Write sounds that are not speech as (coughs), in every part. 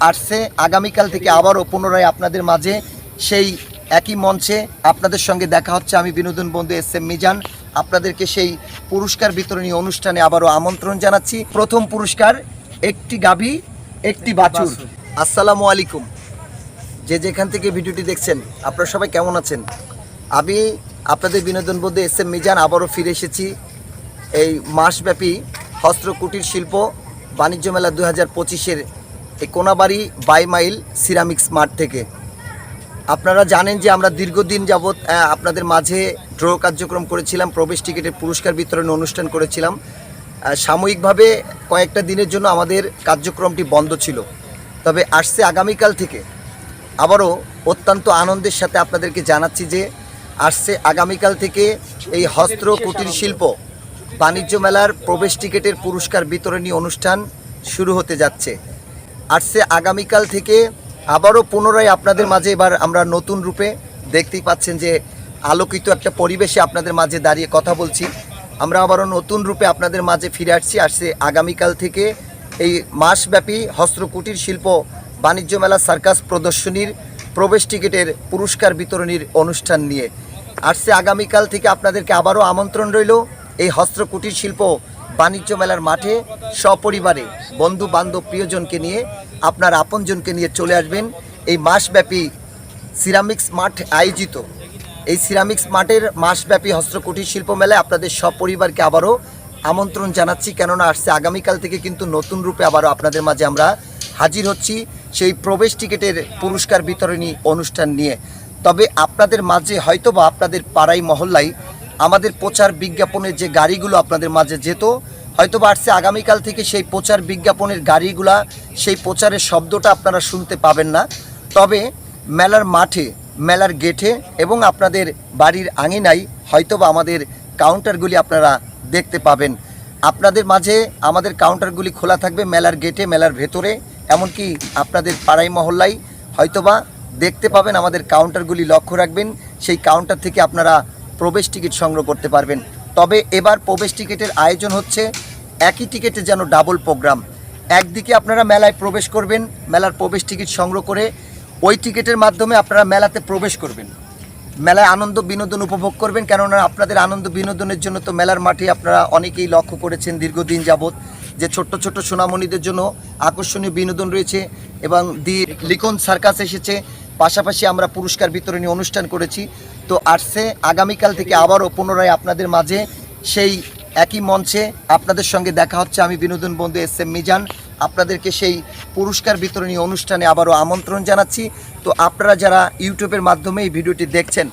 আসছে। আগামীকাল থেকে আবারও পুনরায় আপনাদের মাঝে সেই একই মঞ্চে আপনাদের সঙ্গে দেখা হচ্ছে। আমি বিনোদন বন্ধু এস এম মিজান। আপনাদেরকে সেই পুরস্কার বিতরণী অনুষ্ঠানে আবারও আমন্ত্রণ জানাচ্ছি। প্রথম পুরস্কার একটি গাভী একটি বাছুর। আসসালামু আলাইকুম। যে যেখান থেকে ভিডিওটি দেখছেন আপনারা সবাই কেমন আছেন? আমি আপনাদের বিনোদন বন্ধু এস এম মিজান আবারও ফিরে এসেছি। এই মাসব্যাপী হস্ত্র কুটির শিল্প বাণিজ্য মেলা দু হাজার পঁচিশের এই কোনাবাড়ি বাই মাইল সিরামিক্স মাঠ থেকে। আপনারা জানেন যে আমরা দীর্ঘদিন যাবৎ আপনাদের মাঝে ড্র কার্যক্রম করেছিলাম, প্রবেশ টিকিটের পুরস্কার বিতরণ অনুষ্ঠান করেছিলাম। সাময়িকভাবে কয়েকটা দিনের জন্য আমাদের কার্যক্রমটি বন্ধ ছিল। তবে আসছে আগামীকাল থেকে। আবারও অত্যন্ত আনন্দের সাথে আপনাদেরকে জানাচ্ছি যে আসছে আগামীকাল থেকে এই হস্ত্র কুটির শিল্প বাণিজ্য মেলার প্রবেশ টিকিটের পুরস্কার বিতরণী অনুষ্ঠান শুরু হতে যাচ্ছে। আসছে আগামীকাল থেকে আবারও পুনরায় আপনাদের মাঝে এবার আমরা নতুন রূপে দেখতেই পাচ্ছেন যে আলোকিত একটা পরিবেশে আপনাদের মাঝে দাঁড়িয়ে কথা বলছি। আমরা আবারও নতুন রূপে আপনাদের মাঝে ফিরে আসছি। আসছে আগামীকাল থেকে এই মাসব্যাপী হস্ত্রকুটির শিল্প বাণিজ্য মেলা সার্কাস প্রদর্শনীর প্রবেশ টিকিটের পুরস্কার বিতরণীর অনুষ্ঠান নিয়ে। আসছে আগামীকাল থেকে আপনাদেরকে আবারও আমন্ত্রণ রইল এই হস্ত্রকুটির শিল্প বাণিজ্য মেলার মাঠে। সপরিবারে বন্ধু বান্ধব প্রিয়জনকে নিয়ে আপনার আপনজনকে নিয়ে চলে আসবেন। এই মাসব্যাপী সিরামিক্স মাঠ আয়োজিত। এই সিরামিক্স মাঠের মাসব্যাপী হস্ত্রকুটির শিল্প মেলায় আপনাদের সপরিবারকে পরিবারকে আবারও আমন্ত্রণ জানাচ্ছি। কেননা আসছে আগামীকাল থেকে কিন্তু নতুন রূপে আবারও আপনাদের মাঝে আমরা হাজির হচ্ছি। সেই প্রবেশ টিকিটের পুরস্কার বিতরণী অনুষ্ঠান নিয়ে। তবে আপনাদের মাঝে হয়তোবা আপনাদের পাড়াই মহল্লায় আমাদের প্রচার বিজ্ঞাপনের যে গাড়িগুলো আপনাদের মাঝে যেত হয়তো আসছে আগামীকাল থেকে সেই প্রচার বিজ্ঞাপনের গাড়িগুলা, সেই প্রচারের শব্দটা আপনারা শুনতে পাবেন না। তবে মেলার মাঠে, মেলার গেটে এবং আপনাদের বাড়ির আঙিনায় হয়তোবা আমাদের কাউন্টারগুলি আপনারা দেখতে পাবেন। আপনাদের মাঝে আমাদের কাউন্টারগুলি খোলা থাকবে মেলার গেটে, মেলার ভেতরে, এমনকি আপনাদের পাড়াই মহল্লায়। হয়তোবা দেখতে পাবেন আমাদের কাউন্টারগুলি লক্ষ্য রাখবেন, সেই কাউন্টার থেকে আপনারা প্রবেশ টিকিট সংগ্রহ করতে পারবেন। তবে এবার প্রবেশ টিকিটের আয়োজন হচ্ছে একই টিকিটে যেন ডাবল প্রোগ্রাম একদিকে আপনারা মেলায় প্রবেশ করবেন, মেলার প্রবেশ টিকিট সংগ্রহ করে ওই টিকিটের মাধ্যমে আপনারা মেলাতে প্রবেশ করবেন। মেলায় আনন্দ বিনোদন উপভোগ করবেন, কেননা আপনাদের আনন্দ বিনোদনের জন্য তো মেলার মাঠে আপনারা অনেকেই লক্ষ্য করেছেন দীর্ঘদিন যাবৎ যে ছোট্ট ছোট্ট সোনামণিদের জন্য আকর্ষণীয় বিনোদন রয়েছে এবং দি লিখন সার্কাস এসেছে। পাশাপাশি আমরা পুরস্কার বিতরণী অনুষ্ঠান করেছি। তো আসছে, আগামীকাল থেকে আবারও পুনরায় আপনাদের মাঝে সেই একই মঞ্চে আপনাদের সঙ্গে দেখা হচ্ছে আমি বিনোদন বন্ধু এস এম মিজান। আপনাদেরকে সেই পুরস্কার বিতরণী অনুষ্ঠানে আবারও আমন্ত্রণ জানাচ্ছি। তো আপনারা যারা ইউটিউবের মাধ্যমে এই ভিডিওটি দেখছেন,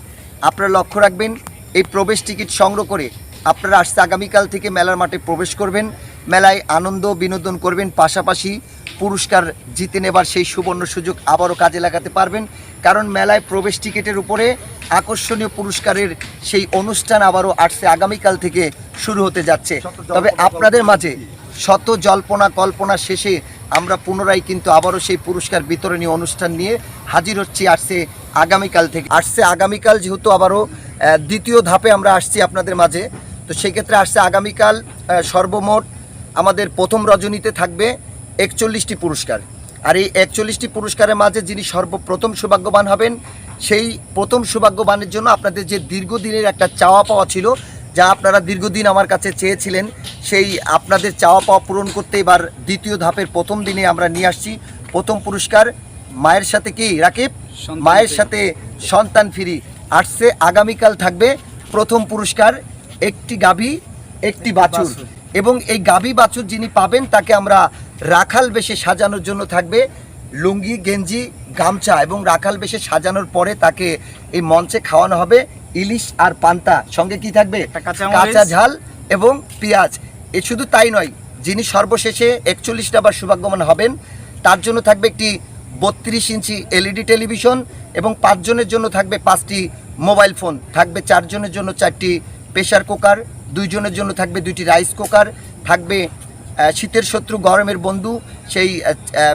আপনারা লক্ষ্য রাখবেন, এই প্রবেশ টিকিট সংগ্রহ করে আপনারা আসতে আগামীকাল থেকে মেলার মাঠে প্রবেশ করবেন। মেলায় আনন্দ বিনোদন করবেন। পাশাপাশি পুরস্কার জিতে নেবার সেই সুবর্ণ সুযোগ আবারও কাজে লাগাতে পারবেন। কারণ মেলায় প্রবেশ টিকিটের উপরে আকর্ষণীয় পুরস্কারের সেই অনুষ্ঠান আবারও আসছে আগামীকাল থেকে শুরু হতে যাচ্ছে। তবে আপনাদের মাঝে শত জল্পনা কল্পনা শেষে আমরা পুনরায় কিন্তু আবারও সেই পুরস্কার বিতরণী অনুষ্ঠান নিয়ে হাজির হচ্ছি আসছে আগামীকাল থেকে। আসছে আগামীকাল যেহেতু আবারও দ্বিতীয় ধাপে আমরা আসছি আপনাদের মাঝে। তো সেক্ষেত্রে আসছে আগামীকাল সর্বমোট আমাদের প্রথম রজনীতে থাকবে একচল্লিশটি পুরস্কার। আর এই একচল্লিশটি পুরস্কারের মাঝে যিনি সর্বপ্রথম সৌভাগ্যবান হবেন সেই প্রথম সৌভাগ্যবানের জন্য আপনাদের যে দীর্ঘদিনের একটা চাওয়া পাওয়া ছিল যা আপনারা দীর্ঘদিন আমার কাছে চেয়েছিলেন সেই আপনাদের চাওয়া পাওয়া পূরণ করতে এবার দ্বিতীয় ধাপের প্রথম দিনে আমরা নিয়ে আসছি। প্রথম পুরস্কার মায়ের সাথে কি রাকিব? মায়ের সাথে সন্তান ফিরি আসছে আগামীকাল থাকবে প্রথম পুরস্কার একটি গাভী একটি বাছুর। বাছুর। এবং এই গাভী বাছুর যিনি পাবেন তাকে আমরা রাখাল বেশে সাজানোর জন্য থাকবে লুঙ্গি গেঞ্জি গামছা এবং রাখাল বেশে সাজানোর পরে তাকে এই মঞ্চে খাওয়ানো হবে ইলিশ আর পান্তা। সঙ্গে কি থাকবে? কাঁচা ঝাল এবং পেঁয়াজ। এ শুধু তাই নয় যিনি সর্বশেষে একচল্লিশটা বার সৌভাগ্যবান হবেন তার জন্য থাকবে একটি বত্রিশ ইঞ্চি এলইডি টেলিভিশন এবং পাঁচজনের জন্য থাকবে পাঁচটি মোবাইল ফোন। থাকবে চারজনের জন্য চারটি প্রেশার কুকার দুইজনের জন্য থাকবে দুইটি রাইস কুকার থাকবে শীতের শত্রু গরমের বন্ধু সেই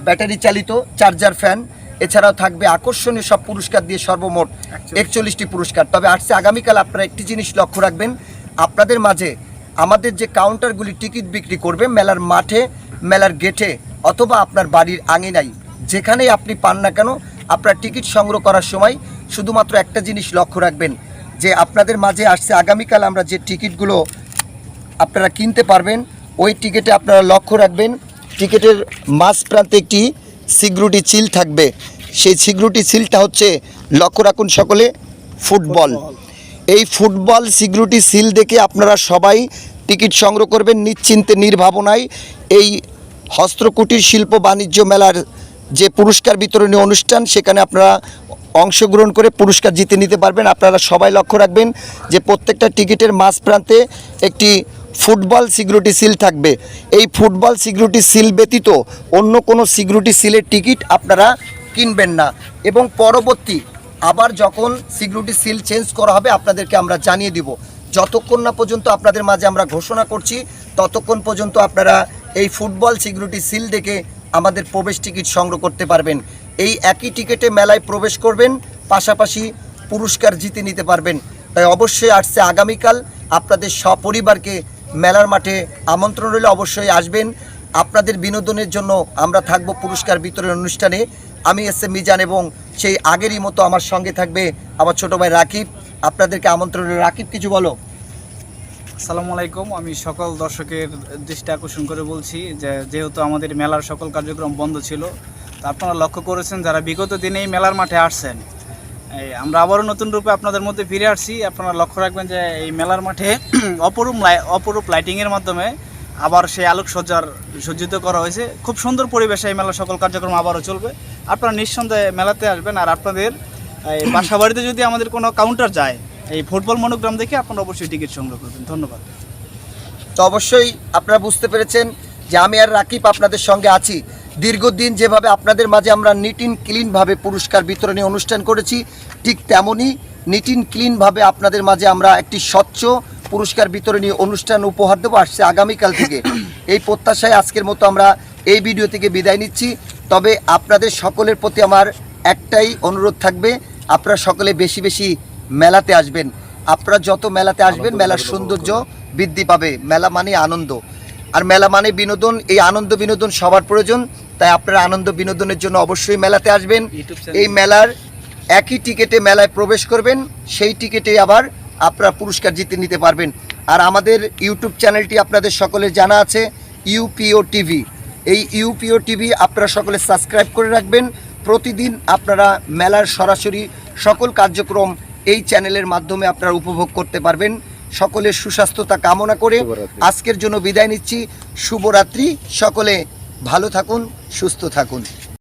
ব্যাটারি চালিত চার্জার ফ্যান। এছাড়াও থাকবে আকর্ষণীয় সব পুরস্কার দিয়ে সর্বমোট একচল্লিশটি পুরস্কার। তবে আসছে আগামীকাল আপনারা একটি জিনিস লক্ষ্য রাখবেন। আপনাদের মাঝে আমাদের যে কাউন্টারগুলি টিকিট বিক্রি করবে মেলার মাঠে মেলার গেটে অথবা আপনার বাড়ির আঙিনায় যেখানেই আপনি পান না কেন আপনার টিকিট সংগ্রহ করার সময় শুধুমাত্র একটা জিনিস লক্ষ্য রাখবেন যে আপনাদের মাঝে আসছে আগামীকাল আমরা যে টিকিটগুলো আপনারা কিনতে পারবেন ওই টিকিটে আপনারা লক্ষ্য রাখবেন, টিকিটের মাঝ প্রান্তে একটি সিকিউরিটি চিল থাকবে। সেই সিকিউরিটি সিলটা হচ্ছে লক্ষ্য রাখুন সকলে, ফুটবল। এই ফুটবল সিকিউরিটি সিল দেখে আপনারা সবাই টিকিট সংগ্রহ করবেন নিশ্চিন্তে, নির্ভাবনায়। এই হস্ত্রকুটির শিল্প বাণিজ্য মেলার যে পুরস্কার বিতরণী অনুষ্ঠান, সেখানে আপনারা অংশগ্রহণ করে পুরস্কার জিতে নিতে পারবেন। আপনারা সবাই লক্ষ্য রাখবেন যে প্রত্যেকটা টিকিটের মাঝ প্রান্তে একটি ফুটবল সিকিউরিটি সিল থাকবে। এই ফুটবল সিকিউরিটি সিল ব্যতীত অন্য কোনো সিকিউরিটি সিলের টিকিট আপনারা কিনবেন না। এবং পরবর্তী আবার যখন সিকিউরিটি সিল চেঞ্জ করা হবে, আপনাদেরকে আমরা জানিয়ে দিব। যতক্ষণ না পর্যন্ত আপনাদের মাঝে আমরা ঘোষণা করছি, ততক্ষণ পর্যন্ত আপনারা এই ফুটবল সিকিউরিটি সিল দেখে আমাদের প্রবেশ টিকিট সংগ্রহ করতে পারবেন। এই একই টিকিটে মেলায় প্রবেশ করবেন, পাশাপাশি পুরস্কার জিতে নিতে পারবেন। তাই অবশ্যই আসছে আগামীকাল আপনাদের সপরিবারকে মেলার মাঠে আমন্ত্রণ রইলে অবশ্যই আসবেন। আপনাদের বিনোদনের জন্য আমরা থাকব পুরস্কার বিতরণ অনুষ্ঠানে। আমি এস এম মিজান এবং সেই আগেরই মতো আমার সঙ্গে থাকবে আমার ছোট ভাই রাকিব। আপনাদেরকে আমন্ত্রণ। রাকিব, কিছু বলো? আসসালামু আলাইকুম। আমি সকল দর্শকের দৃষ্টি আকর্ষণ করে বলছি যে, যেহেতু আমাদের মেলার সকল কার্যক্রম বন্ধ ছিল, তা আপনারা লক্ষ্য করেছেন যারা বিগত দিনেই মেলার মাঠে আসছেন আমরা আবারও নতুন রূপে আপনাদের মধ্যে ফিরে আসছি। আপনারা লক্ষ্য রাখবেন যে এই মেলার মাঠে (clears throat) অপরূপ অপরূপ লাইটিংয়ের মাধ্যমে আবার সেই আলোকসজ্জার সজ্জিত করা হয়েছে। খুব সুন্দর পরিবেশে এই মেলার সকল কার্যক্রম আবারও চলবে। আপনারা নিঃসন্দেহে মেলাতে আসবেন আর আপনাদের এই (clears throat) বাসা বাড়িতে যদি আমাদের কোনো কাউন্টার যায় এই ফুটবল মনোগ্রাম দেখে আপনারা অবশ্যই টিকিট সংগ্রহ করবেন। ধন্যবাদ। তো অবশ্যই আপনারা বুঝতে পেরেছেন যে আমি আর রাকিব আপনাদের সঙ্গে আছি। দীর্ঘদিন যেভাবে আপনাদের মাঝে আমরা নিট ইন ক্লিনভাবে পুরস্কার বিতরণী অনুষ্ঠান করেছি ঠিক তেমনই নিট ইন ক্লিনভাবে আপনাদের মাঝে আমরা একটি স্বচ্ছ পুরস্কার বিতরণী অনুষ্ঠান উপহার দেবো আসছে আগামীকাল থেকে। (coughs) এই প্রত্যাশায় আজকের মতো আমরা এই ভিডিও থেকে বিদায় নিচ্ছি। তবে আপনাদের সকলের প্রতি আমার একটাই অনুরোধ থাকবে আপনারা সকলে বেশি বেশি মেলাতে আসবেন। আপনারা যত মেলাতে আসবেন মেলার সৌন্দর্য বৃদ্ধি পাবে। মেলা মানে আনন্দ। আর মেলা মানে বিনোদন এই আনন্দ বিনোদন সবার প্রয়োজন তাই আপনারা আনন্দ বিনোদনের জন্য অবশ্যই মেলাতে আসবেন। এই মেলার একই টিকিটে মেলায় প্রবেশ করবেন সেই টিকিটে আবার আপনারা পুরস্কার জিতে নিতে পারবেন। আর আমাদের ইউটিউব চ্যানেলটি আপনাদের সকলের জানা আছে ইউপিও টিভি। এই ইউপিও টিভি আপনারা সকলে সাবস্ক্রাইব করে রাখবেন। প্রতিদিন আপনারা মেলার সরাসরি সকল কার্যক্রম এই চ্যানেলের মাধ্যমে আপনারা উপভোগ করতে পারবেন। সকলের সুস্বাস্থ্যতা কামনা করে আজকের জন্য বিদায় নিচ্ছি। শুভরাত্রি। সকলে ভালো থাকুন সুস্থ থাকুন।